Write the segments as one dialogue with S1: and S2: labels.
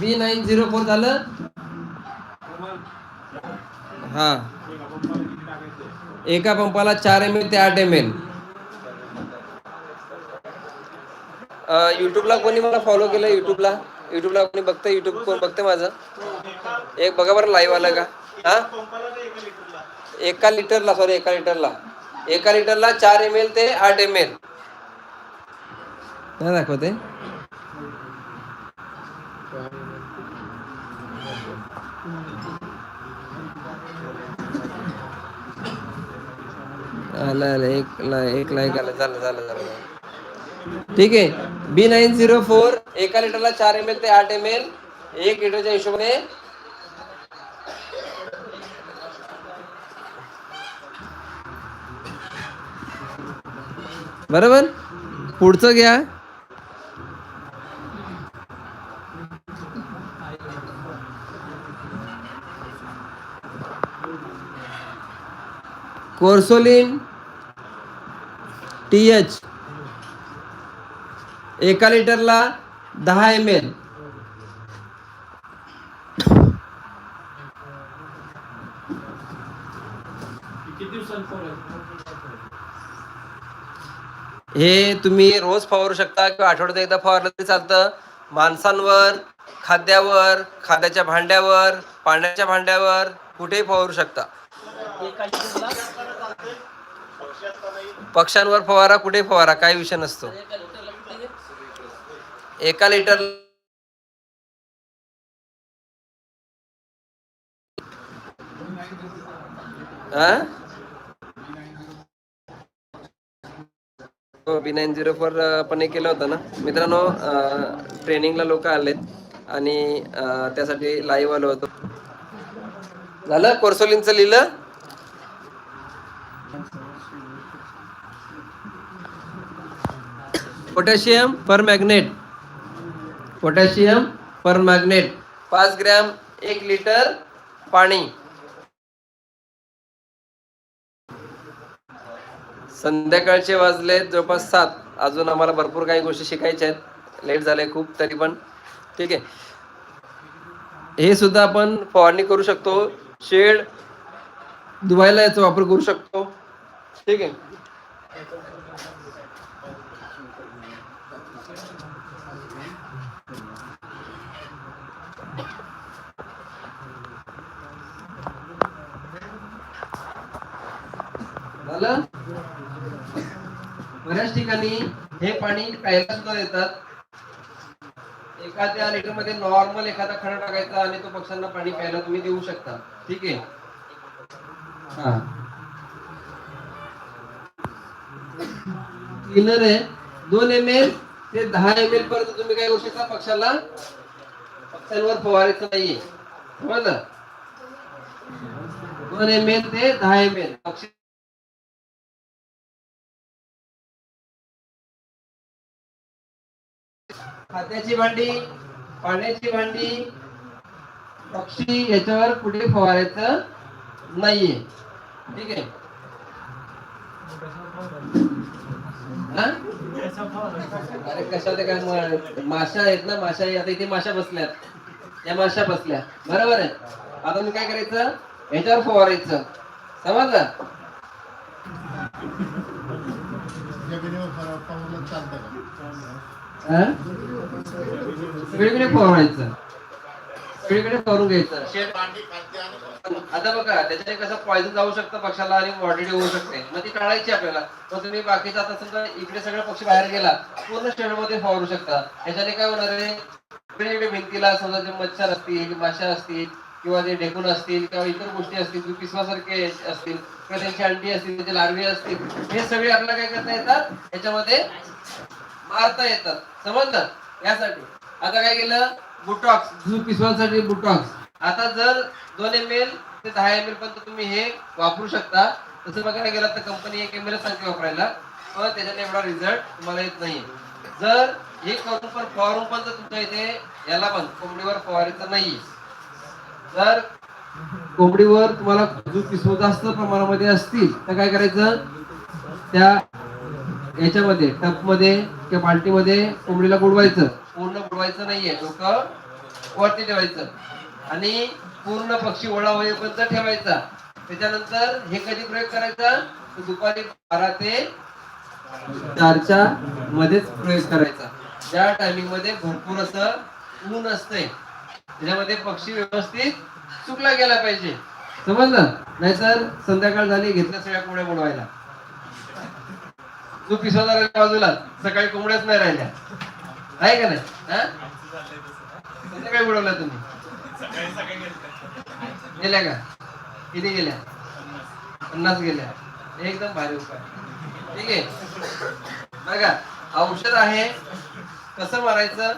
S1: बी nine zero four झालं. हा. एका पंपाला चार एम एल ते आठ एम एल युट्यूबला कोणी मला फॉलो केलं? युट्यूबला युट्यूबला कोणी बघतं युट्यूब कोण बघतं माझं? एक बघा बरं लाईव्ह आलं का? हा? एका लिटरला सॉरी एका लिटरला. एका लिटरला चार एम एल ते आठ एम एल नाही दाखवते आलं आलं एक ला एक लाईक आलं झालं झालं झालं ठीक आहे बी नाईन झिरो फोर एका लिटरला चार एम एल ते आठ एम एल एक लिटरच्या हिशोबाने बरोबर? पुढचं घ्या. कोर्सोलिन टी एच एका लिटरला दहा एम एल हे तुम्ही रोज फवारू शकता किंवा आठवड्यात एकदा फवारलं तरी चालतं. माणसांवर खाद्यावर खाद्याच्या भांड्यावर पाण्याच्या भांड्यावर कुठेही फवारू शकता. पक्ष्यांवर फवारा कुठे फवारा? काय विषय नसतो. एका लिटर हो बी नाईन झिरो फोर पण हे केलं होतं ना. मित्रांनो ट्रेनिंगला लोक आलेत आणि त्यासाठी लाईव्ह आलो होतो. झालं? कोर्सोलिनचं लिहिलं? Potassium permanganate. Potassium permanganate. पाच ग्रॅम एक लिटर पाणी. संध्याकाळचे वाजले जवळपास सात. अजून आम्हाला भरपूर काही गोष्टी शिकायच्या आहेत. लेट झाले खूप तरी पण. ठीक आहे. हे सुद्धा आपण फवारणी करू शकतो. शेड धुवायला याचा वापर करू शकतो. ठीक आहे. आलं बऱ्याच ठिकाणी हे पाणी प्यायला सुद्धा देतात एखाद्या लिटरमध्ये नॉर्मल एखादा खडा टाकायचा आणि तो पक्ष्यांना पाणी प्यायला तुम्ही देऊ शकता. ठीक आहे? हा. क्लीनर आहे. दोन एम एल ते दहा एम एल पर्यंत तुम्ही काय करू शकता पक्षाला पक्ष्यांवर फवारायचं नाहीये. दोन एम एल ते दहा एम एल पक्षी खात्याची भांडी पाण्याची भांडी पक्षी याच्यावर कुठे फवारायचं नाहीये. ठीक आहे? अरे कशा ते काय माशा आहेत ना माशा आता इथे माशा बसल्यात. या माशा बसल्या. बरोबर आहे? आता मी काय करायचं? याच्यावर फवारायचं. समजलं? हा? सगळीकडे फवारायचं. सगळीकडे फवारून घ्यायचं. आता बघा त्याच्याने कसं पॉइझन जाऊ शकतं पक्षाला आणि मॉर्टिटी होऊ शकते. मग ती काढायची आपल्याला. मग तुम्ही बाकीचा आता समजा इकडे सगळं पक्षी बाहेर गेला पूर्ण शेडमध्ये फवारू शकता. त्याच्याने काय होणार आहे? इकडे इकडे भिंतीला समजा जे मच्छर असतील माशा असतील किंवा जे ढेकून असतील किंवा इतर गोष्टी असतील जे पिसवासारखे असतील किंवा त्यांची अंडी असतील त्याचे लार्वे असतील हे सगळे आपल्याला काय करता येतात? याच्यामध्ये मारता येतात. समजलं? यासाठी. आता काय केलं? बुटॉक्स झू पिसवासाठी बुटॉक्स आता जर दोन एम एल ते दहा एम एल पर्यंत तुम्ही हे वापरू शकता तसं बघायला गेलात तर कंपनी एक एम एल सांगते वापरायला पण त्याच्याने एवढा रिझल्ट तुम्हाला येत नाही जर हे करून पण फवारून पण जर तुमच्या इथे याला पण कोंबडीवर फवारायचं नाही. जर कोंबडीवर तुम्हाला पिसव जास्त प्रमाणामध्ये असतील तर काय करायचं? त्या याच्यामध्ये टपमध्ये किंवा बाल्टीमध्ये कोंबडीला बुडवायचं. पूर्ण बुडवायचं नाहीये. डोकं वरती ठेवायचं. आणि पूर्ण पक्षी ओळा होईपर्यंत ठेवायचा. त्याच्यानंतर हे कधी प्रयोग करायचा? दुपारी बारा ते चारच्या मध्येच प्रयोग करायचा. ज्या टायमिंगमध्ये भरपूर असं ऊन असतंय. त्याच्यामध्ये पक्षी व्यवस्थित चुकला गेला पाहिजे. समजलं? नाहीतर संध्याकाळ झाली घेतल्या सगळ्या कोंबड्या बुडवायला. तू पिसवदाराच्या बाजूला सकाळी कोंबड्याच नाही राहिल्या. आहे का नाही? काय संध्याकाळी तुम्ही? गेल्या का? किती गेल्या? पन्नास गेल्या. एकदम भारी उपाय. ठीक आहे? बघा औषध आहे. कसं मारायचं?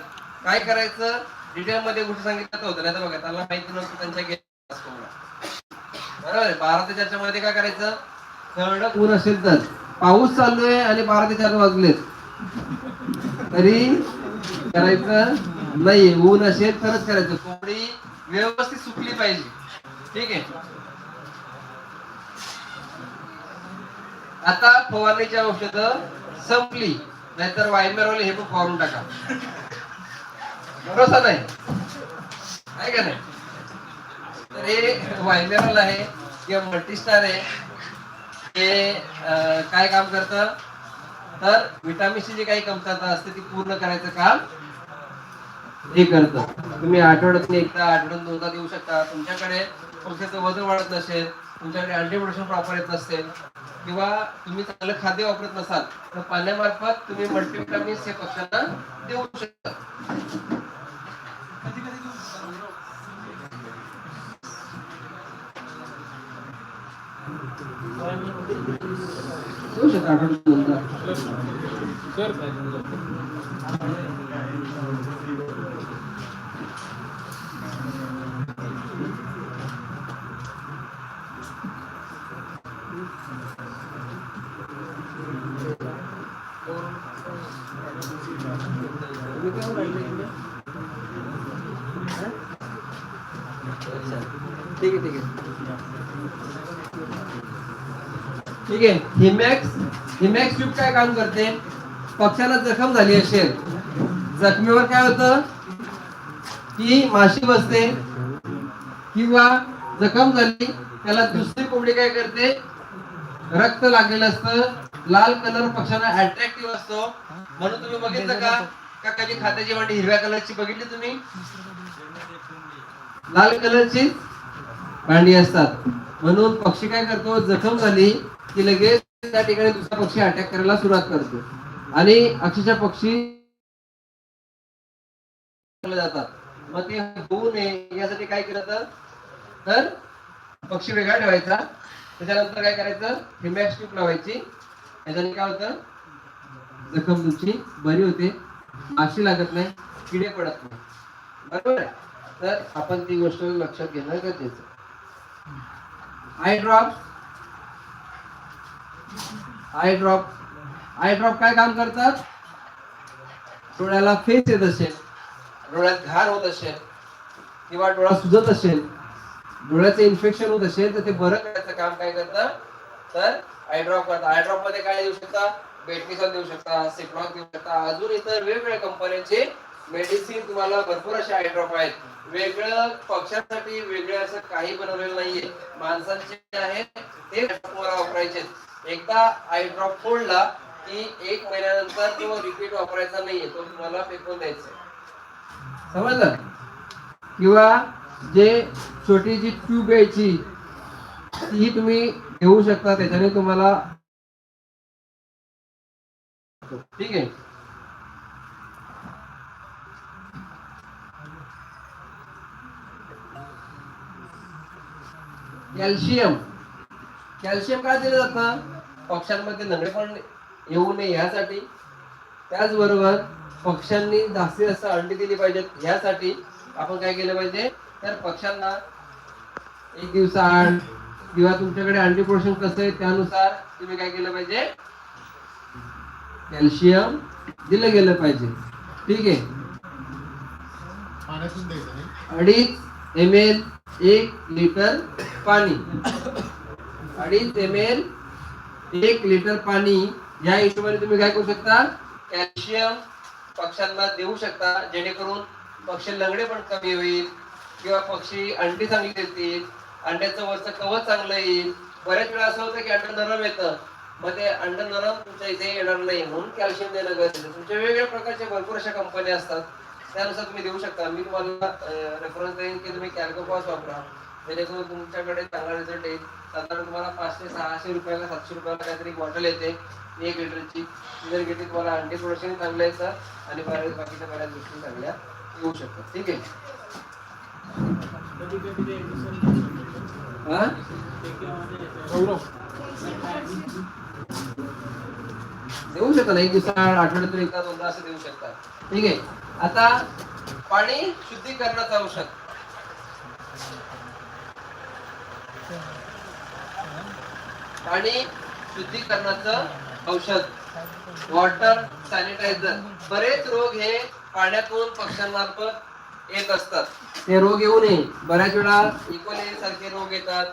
S1: काय करायचं? डिटेल मध्ये कुठे सांगितलं होतं नाही तर बघा त्याला माहिती नव्हतं त्यांच्या गेल्या बरोबर आहे? बारा ते चारच्या मध्ये काय करायचं? खरड ऊन असेल तर. पाऊस चालू आहे आणि बारा ते चार वाजलेत. तरी करायचं नाही ऊन असेल तरच करायचं. कोंबडी व्यवस्थित सुकली पाहिजे. ठीक आहे? आता फवारणीची औषध संपली. नाहीतर वायमेरवाले हे पण फवारून टाका. भरोसा नाही. आहे का नाही? तर हे वायमेरल आहे किंवा मल्टीस्टार आहे हे काय काम करतं? तर विटामिन सी जी काही कमतरता असते ती पूर्ण करायचं काम हे करतं. तुम्ही आठवड्यातून एकदा आठवड्यात दोनदा देऊ शकता. तुमच्याकडे पक्षाचं वजन वाढत नसेल तुमच्याकडे अँटीप्रोडक्शन प्रॉपर येत नसेल किंवा तुम्ही चांगलं खाद्य वापरत नसाल तर पाण्यामार्फत तुम्ही मल्टीविटामिन्स हे पक्ष्यांना देऊ शकता देऊ शकता आठवड्यात दोनदा तुम्ही काय राहिले इकडे? हा? अच्छा. ठीक आहे ठीक आहे. ठीक आहे. हिमॅक्स हिमॅक्स ट्यूब काय काम करते? पक्षाला जखम झाली असेल. जखमीवर काय होतं? की माशी बसते. किंवा जखम झाली त्याला दुसरी कोंबडी काय करते? रक्त लागलेलं असतं. लाल कलर पक्षाला अट्रॅक्टिव्ह असतो. म्हणून तुम्ही बघितलं का? का कधी खात्याची वाटी हिरव्या कलरची बघितली तुम्ही? लाल कलरची भांडी असतात. म्हणून पक्षी काय करतो? जखम झाली की लगेच त्या ठिकाणी दुसरा पक्षी अटॅक करायला सुरुवात करतो. आणि अक्षरशः पक्षी जातात. मग ते होऊ नये यासाठी काय केलं तर तर पक्षी वेगळा ठेवायचा. त्याच्यानंतर काय करायचं? हिमॅक्स ट्यूब लावायची. याच्याने काय होतं? जखम तुमची बरी होते. माशी लागत नाही. किडे पडत नाही. बरोबर आहे? तर आपण ती गोष्ट लक्षात घेणं गरजेचं eye drop eye drop eye drop काय काम करतात? डोळ्याला फेस येत असेल डोळ्यात घाण होत असेल किंवा डोळा सुजत असेल डोळ्याचं इन्फेक्शन होत असेल तर ते बरं करायचं काम काय करतं तर आय ड्रॉप करतात. आय ड्रॉपमध्ये काय देऊ शकता बेटनिसॉन देऊ शकता सिप्रॉन देऊ शकता अजून इतर वेगवेगळ्या कंपन्यांचे मेडिसिन तुम्हाला भरपूर असे आय ड्रॉप आहेत. वेगळं पक्ष्यांसाठी वेगळं असं काही बनवलेलं नाहीये. माणसांचे आहेत ते तुम्हाला वापरायचे एकदा आय ड्रॉप फोडला की एक महिन्यानंतर तो रिपीट वापरायचा नाहीये तो तुम्हाला फेकून द्यायचा समजलं? किंवा जे छोटी जी ट्यूब यायची ती तुम्ही घेऊ शकता त्याच्याने तुम्हाला ठीक आहे? कॅल्शियम. कॅल्शियम काय दिलं जातं? पक्ष्यांमध्ये नंगडे पण येऊ नये यासाठी. त्याचबरोबर पक्ष्यांनी जास्तीत जास्त अंडी दिली पाहिजेत यासाठी आपण काय केलं पाहिजे? तर पक्ष्यांना एक दिवसाआड किंवा तुमच्याकडे अंडी प्रोडक्शन कसं आहे त्यानुसार तुम्ही काय केलं पाहिजे? कॅल्शियम दिलं गेलं पाहिजे. ठीक आहे? अडीच एम एल एक लिटर पाणी. अडीच एम एल एक लिटर पाणी या हिशोबाने तुम्ही काय करू शकता? कॅल्शियम पक्ष्यांना देऊ शकता जेणेकरून पक्षी लंगडे पण कमी होईल किंवा पक्षी अंडी चांगली देतील. अंड्याचं वरचं कवच चांगलं येईल. बऱ्याच वेळा असं होतं की अंड नरम येतं. मग ते अंड नरम तुमच्या इथे येणार नाही म्हणून कॅल्शियम देणं गरजेचं. तुमच्या वेगवेगळ्या प्रकारच्या भरपूर अशा कंपन्या असतात. त्यानुसार तुम्ही देऊ शकता. मी तुम्हाला रेफरन्स देईन की तुम्ही कॅल्कोपॉस वापरा. त्याच्यासोबत तुमच्याकडे चांगला रिझल्ट येईल. साधारण तुम्हाला पाचशे सहाशे रुपयाला सातशे रुपयाला काहीतरी बॉटल येते. एक लिटरची. जर घेतली तुम्हाला अंडी प्रोडक्शन चांगलं येतं आणि बऱ्याच बाकीच्या बऱ्याच गोष्टी चांगल्या येऊ शकतात. ठीक आहे? देऊ शकता ना एक दिवसा आठवड्यातून एकदा दोनदा असं देऊ शकता. ठीक आहे? आता पाणी शुद्धीकरणाचं औषध. आणि शुद्धीकरणाचं औषध. वॉटर सॅनिटायझर बरेच रोग हे पाण्यातून पक्ष्यांमार्फत येत असतात. ते रोग येऊ नये. बऱ्याच वेळा इकोले सारखे रोग येतात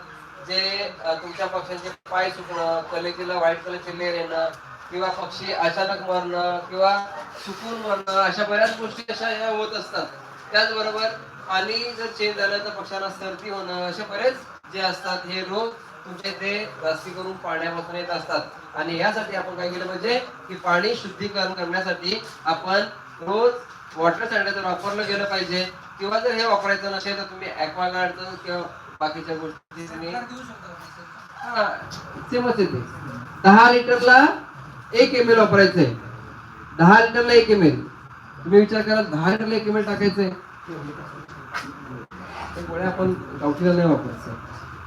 S1: जे तुमच्या पक्ष्यांचे पाय सुकणं कलेकीला व्हाईट कलरचे लेर येणं किंवा पक्षी अचानक मरणं किंवा सुकून मरणं अशा बऱ्याच गोष्टी अशा ह्या होत असतात. त्याचबरोबर पाणी जर चेंज झालं तर पक्ष्यांना सर्दी होणं असे बरेच जे असतात हे रोग तुमच्या इथे जास्ती करून पाण्यापासून येत असतात. आणि यासाठी आपण काय केलं पाहिजे की पाणी शुद्धीकरण करण्यासाठी आपण रोज वॉटर सॅनिटायझर वापरलं गेलं पाहिजे. किंवा जर हे वापरायचं नसेल तर तुम्ही ऍक्वागार्डचं किंवा बाकीच्या गोष्टी तुम्ही हा, सेमच येते दहा लिटरला एक एम एल वापरायचंय दहा लिटरला एक एम एल तुम्ही विचार करा दहा लिटरला एक एम एल टाकायचंय ते गोळ्या आपण गावठीला नाही वापरायचं.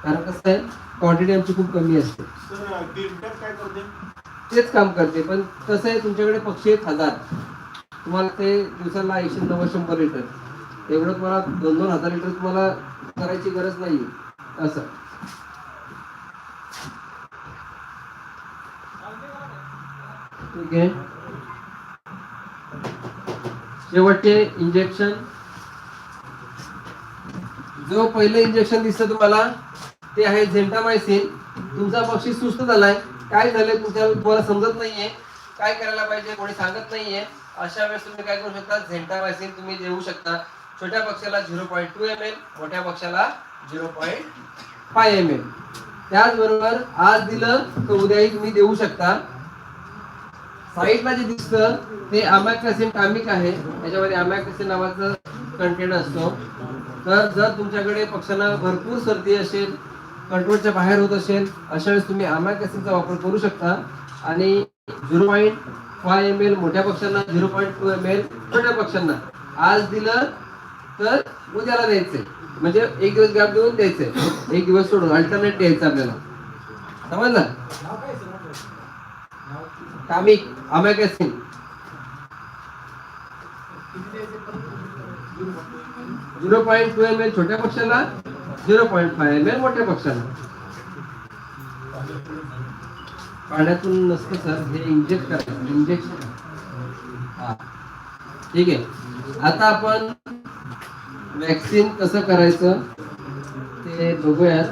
S1: कारण कसं आहे क्वांटिटी आमची खूप कमी असते. तेच काम करते पण कसं आहे तुमच्याकडे पक्षी आहेत हजार. तुम्हाला ते दिवसाला ऐंशी नव्वद शंभर लिटर. एवढं तुम्हाला दोन दोन हजार लिटर तुम्हाला करायची गरज नाही असं. ठीक आहे. शेवटचे इंजेक्शन जो पहिलं इंजेक्शन दिसतं तुम्हाला ते आहे झेंटामायसिन तुमचा पक्षी सुस्त झालाय. काय झालंय तुमच्या तुम्हाला समजत नाहीये. काय करायला पाहिजे कोणी सांगत नाहीये. अशा वेळेस तुम्ही काय करू शकता झेंटामायसिन तुम्ही देऊ शकता. छोट्या पक्षाला zero point two M L मोठ्या पक्षाला zero point five M L त्याचबरोबर आज दिलं तर उद्याही तुम्ही देऊ शकता. साईडला जे दिसतं ते अमॅक्सिन कामिक आहे. त्याच्यामध्ये अमॅक्सिन नावाचं कंटेंट असतो. तर जर तुमच्याकडे पक्ष्यांना भरपूर सर्दी असेल कंट्रोलच्या बाहेर होत असेल अशा वेळेस तुम्ही अमॅक्सिनचा वापर करू शकता. आणि zero point five M L मोठ्या पक्षांना zero point two M L छोट्या पक्ष्यांना आज दिलं तर उद्याला द्यायचंय. म्हणजे एक दिवस गॅप देऊन द्यायचंय. एक दिवस सोडून अल्टरनेट द्यायचं आपल्याला. समजलं? Comic amikacin zero point two M L छोट्या पक्षाला zero point five M L मोठ्या पक्षाला. पाण्यातून नसतं सर हे इंजेक्ट करायचं इंजेक्शन हा. ठीक आहे. आता आपण वॅक्सिन कसं करायचं ते बघूयात.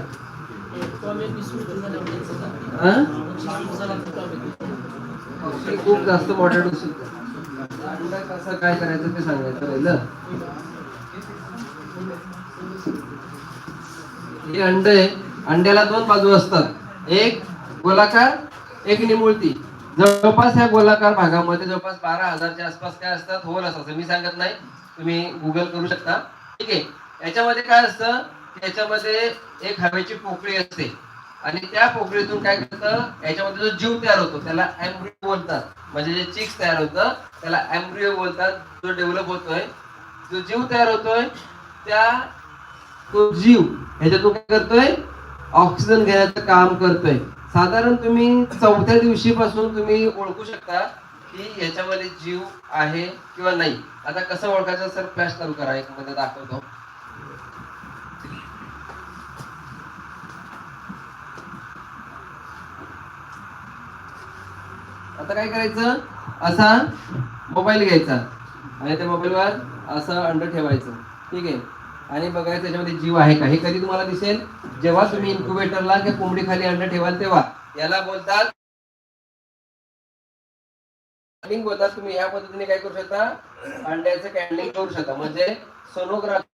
S1: खूप जास्त मोठ्या डोसीत कसं काय करायचं ते सांगायचं पहिलं हे अंडे. अंड्याला दोन बाजू असतात. एक गोलाकार एक निमुळती. जवळपास या गोलाकार भागामध्ये जवळपास बारा हजारच्या आसपास काय असतात होल असतात. मी सांगत नाही. तुम्ही गुगल करू शकता. ठीक आहे. याच्यामध्ये काय असतं? याच्यामध्ये एक हवेची पोकळी असते. आणि त्या पोकळीतून काय करतं? याच्यामध्ये जो जीव तयार होतो त्याला एम्ब्रिओ बोलतात. म्हणजे जे चिक्स तयार होतं त्याला एम्ब्रिओ बोलतात. जो डेव्हलप होतोय जो जीव तयार होतोय त्या तो जीव ह्याच्यातून काय करतोय? ऑक्सिजन घेण्याचं काम करतोय. साधारण तुम्ही चौथ्या दिवशी पासून तुम्ही ओळखू शकता की ह्याच्यामध्ये जीव आहे किंवा नाही. आता कसं ओळखायचं सर? फ्लॅश चालू करा एक मध्ये दाखवतो. आता काय करायचं? असा मोबाईल घ्यायचा. आणि त्या मोबाईलवर असं अंड ठेवायचं. ठीक आहे? आणि बघायचं त्याच्यामध्ये जीव आहे का? हे कधी तुम्हाला दिसेल? जेव्हा तुम्ही इन्क्युबेटरला किंवा कोंबडी खाली अंडं ठेवाल तेव्हा. याला बोलतात कॅन्डिंग बोलतात तुम्ही. या पद्धतीने काय करू शकता? अंड्याचं कॅन्डिंग करू शकता. म्हणजे सोनोग्राफी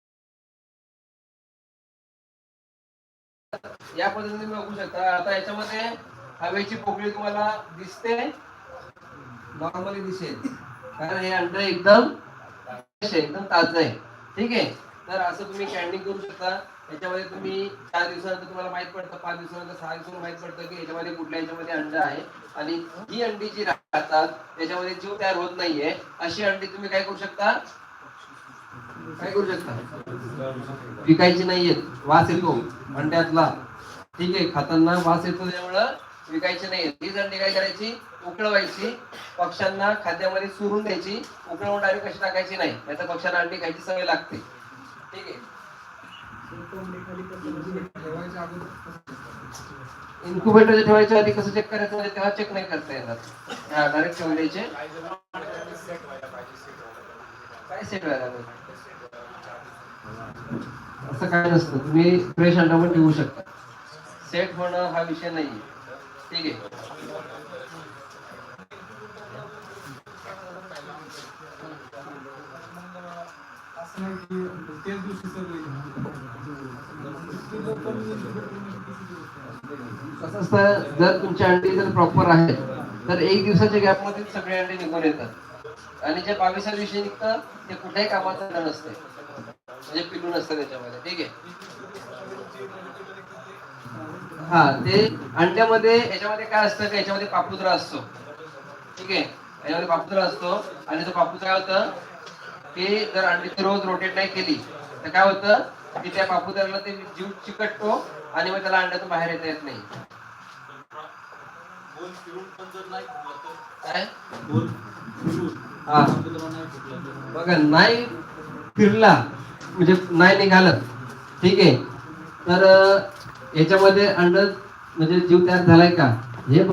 S1: या पद्धतीने तुम्ही बघू शकता. आता याच्यामध्ये हवेची पोकळी तुम्हाला दिसते. नॉर्मली दिसेल. कारण हे अंड एकदम एकदम ताज आहे. ठीक आहे? तर असं तुम्ही कॅन्डिंग करू शकता. याच्यामध्ये तुम्ही चार दिवसानंतर तुम्हाला माहीत पडतं पाच दिवसानंतर सहा दिवसानंतर माहीत पडतं की याच्यामध्ये कुठल्या याच्यामध्ये अंड आहे. आणि ही अंडी जी राहतात त्याच्यामध्ये जीव तयार होत नाहीये. अशी अंडी तुम्ही काय करू शकता? काय करू शकता? विकायची नाहीयेत. वास येतो अंड्यातला. ठीक आहे खाताना वास येतो त्यामुळं विकायची नाही हीच अंडी काय करायची? उकळवायची. पक्ष्यांना खाद्यामध्ये सुरून द्यायची. उकळवून डायरेक्ट कशी टाकायची नाही. नाहीतर पक्ष्यांना अंडी खायची सवय लागते. ठीक आहे. इन्क्युबेटर ठेवायच्या आधी कसं चेक करायचं म्हणजे तेव्हा चेक नाही करता येणार. हा डायरेक्ट ठेवून द्यायचे. काय सेट व्हायला असं काय नसतं. तुम्ही फ्रेश अंडा पण ठेवू शकता. सेट होणं हा विषय नाही ठीक आहे
S2: असं नाही की त्याच दिवशी
S1: कसं असतं जर तुमची अंडी जर प्रॉपर आहे तर एक दिवसाच्या गॅपमध्ये सगळे अंडे निघून येतात. आणि जे बावीस दिवशी निघतं ते कुठल्याही कामाचं नसते. म्हणजे पिलू नसतं त्याच्यामध्ये ठीक आहे? हा ते अंड्यामध्ये याच्यामध्ये काय असतं की याच्यामध्ये पापुद्रा असतो. ठीक आहे? याच्यामध्ये पापुद्रा असतो आणि तो पापुद्रा होतं? की जर अंडी रोज रोटेट नाही केली तर काय होतं? की त्या पापुद्राला ते जीव चिकटतो आणि मग त्याला अंड्यातून बाहेर येता येत नाही. काय? हा. बघा नाही फिरला म्हणजे नाही निघालं ठीक आहे. तर याच्यामध्ये अंड म्हणजे जीव तयार झालाय का? हे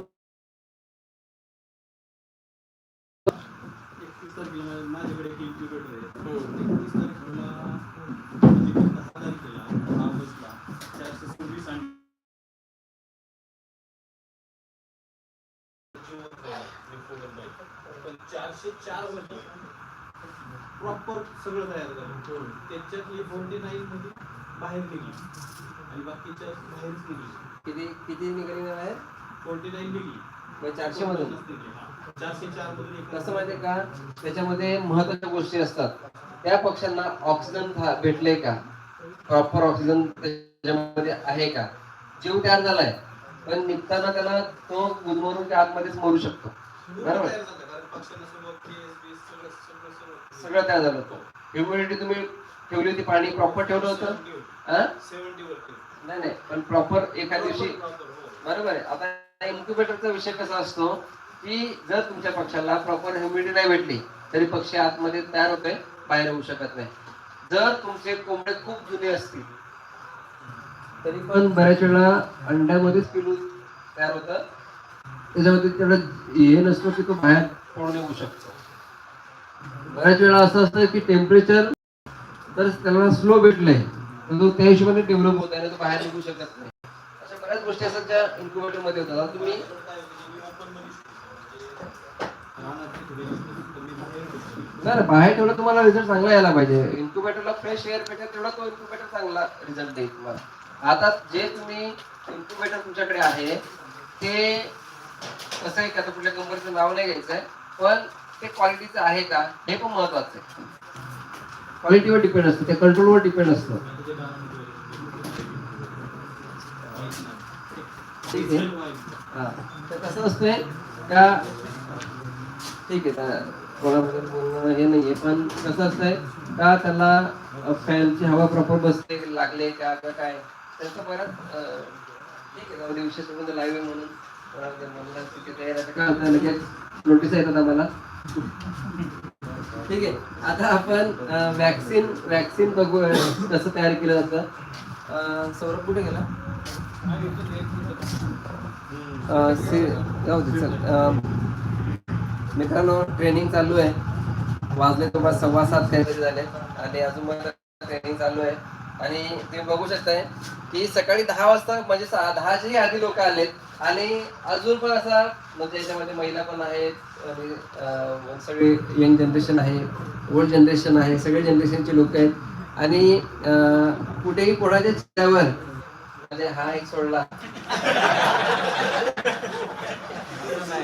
S2: पण चारशे चारमध्ये प्रॉपर सगळं तयार झालं. त्याच्यातली फोर्टी नाईन मध्ये बाहेर निघली. आणि बाकीच्या बाहेरच निघली.
S1: किती किती निघाली बाहेर?
S2: फोर्टी नाईन निघली.
S1: म्हणजे चारशे मधून.
S2: चारशे चार मधून
S1: कसं माहितीये का? त्याच्यामध्ये महत्त्वाच्या गोष्टी असतात. त्या पक्ष्यांना ऑक्सिजन भेटले का? प्रॉपर ऑक्सिजन त्याच्यामध्ये आहे का? जीव तयार झालाय. पण निघताना त्याला तो गुदमरून त्या आतमध्येच मरू शकतो. बरोबर.
S2: सगळं
S1: तयार झालं तो ह्युमिडिटी तुम्ही ठेवली होती पाणी प्रॉपर ठेवलं होतं?
S2: 70 वर. ठेव.
S1: नाही नाही पण प्रॉपर एका दिवशी
S2: हो.
S1: बरोबर आहे. आता इन्क्युबेटरचा विषय कसा असतो की जर तुमच्या पक्षाला प्रॉपर ह्युमिडिटी नाही भेटली तरी पक्षी आतमध्ये तयार होते बाहेर होऊ शकत नाही. जर तुमचे कोंबडे खूप जुने असतील तरी पण बऱ्याच वेळा अंड्यामध्येच पिलू तयार होतं. त्याच्यामध्ये तेवढं हे नसतो की तो बाहेर पडून येऊ शकतो. बऱ्याच वेळा असं असतं की टेम्परेचर तर त्याला स्लो भेटलंय तर तो त्या हिशोबाने डेव्हलप होत आहे तो बाहेर निघू शकत नाही. अशा बऱ्याच गोष्टी असतात ज्या इन्क्युबेटरमध्ये होतात. आता तुम्ही नाही बाहेर ठेवलं तुम्हाला रिझल्ट चांगला यायला पाहिजे. इन्क्युबेटरला फ्रेश एअर भेटेल तेवढा तो इन्क्युबेटर चांगला रिझल्ट देईल तुम्हाला. आता जे तुम्ही इन्क्युबेटर तुमच्याकडे आहे ते कसं आहे का आता कुठल्या कंपनीचं नाव नाही घ्यायचं आहे पण ते क्वालिटीचं आहे का हे पण महत्वाचं आहे. क्वालिटीवर डिपेंड असतं त्या कंट्रोलवर डिपेंड असतं. ठीक आहे. हा. तर कसं असतंय का ठीक आहे कोणाबद्दल बोलणं हे नाही आहे पण कसं असतंय का त्याला फॅनची हवा प्रॉपर बसते लागले का काय त्यांचं बरंच ठीक आहे जाऊ दे विषय लाईव्ह आहे म्हणून. लगेच नोटीस येतात आम्हाला ठीक आहे. आता आपण वॅक्सिन वॅक्सिन बघू कसं तयार केलं जातं. सौरभ कुठे गेला? मित्रांनो ट्रेनिंग चालू आहे. वाजले तुम्हाला सव्वा सात काहीतरी झाले आणि अजून मला ट्रेनिंग चालू आहे. आणि तुम्ही बघू शकताय की सकाळी दहा वाजता म्हणजे दहाच्याही आधी लोक आलेत. आणि अजून पण असा म्हणजे याच्यामध्ये महिला पण आहेत सगळे यंग जनरेशन आहे ओल्ड जनरेशन आहे सगळे जनरेशनचे लोक आहेत. आणि कुठेही कोणाच्या चेहऱ्यावर म्हणजे हा एक सोडला.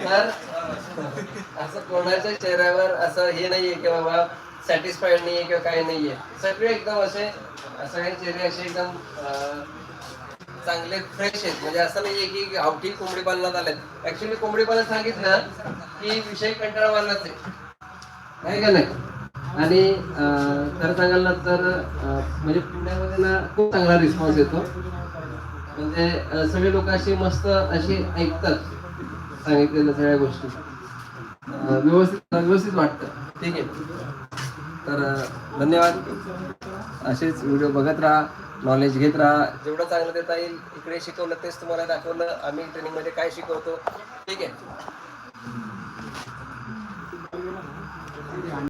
S1: तर असं कोणाच्या चेहऱ्यावर असं हे नाहीये की बाबा सॅटिस्फाईड नाहीये किंवा काही आहे सगळे एकदम असे सगळे चेहरे असे एकदम चांगले फ्रेश आहेत. म्हणजे असं नाहीये की गावठी कोंबडी पालनात आलेत. ऍक्च्युली कोंबडी पालन सांगितलं की विषय कंटाळवानाच आहे. नाही का नाही? आणि खर सांगायला तर म्हणजे पुण्यामध्ये ना खूप चांगला रिस्पॉन्स येतो. म्हणजे सगळे लोक अशी मस्त अशी ऐकतात सांगितलेल्या सगळ्या गोष्टी. व्यवस्थित व्यवस्थित वाटतं. ठीक आहे. तर धन्यवाद. असेच व्हिडिओ बघत राहा नॉलेज घेत राहा. जेवढं चांगलं देता येईल इकडे शिकवलं तेच तुम्हाला दाखवलं. आम्ही ट्रेनिंगमध्ये काय शिकवतो? ठीक आहे.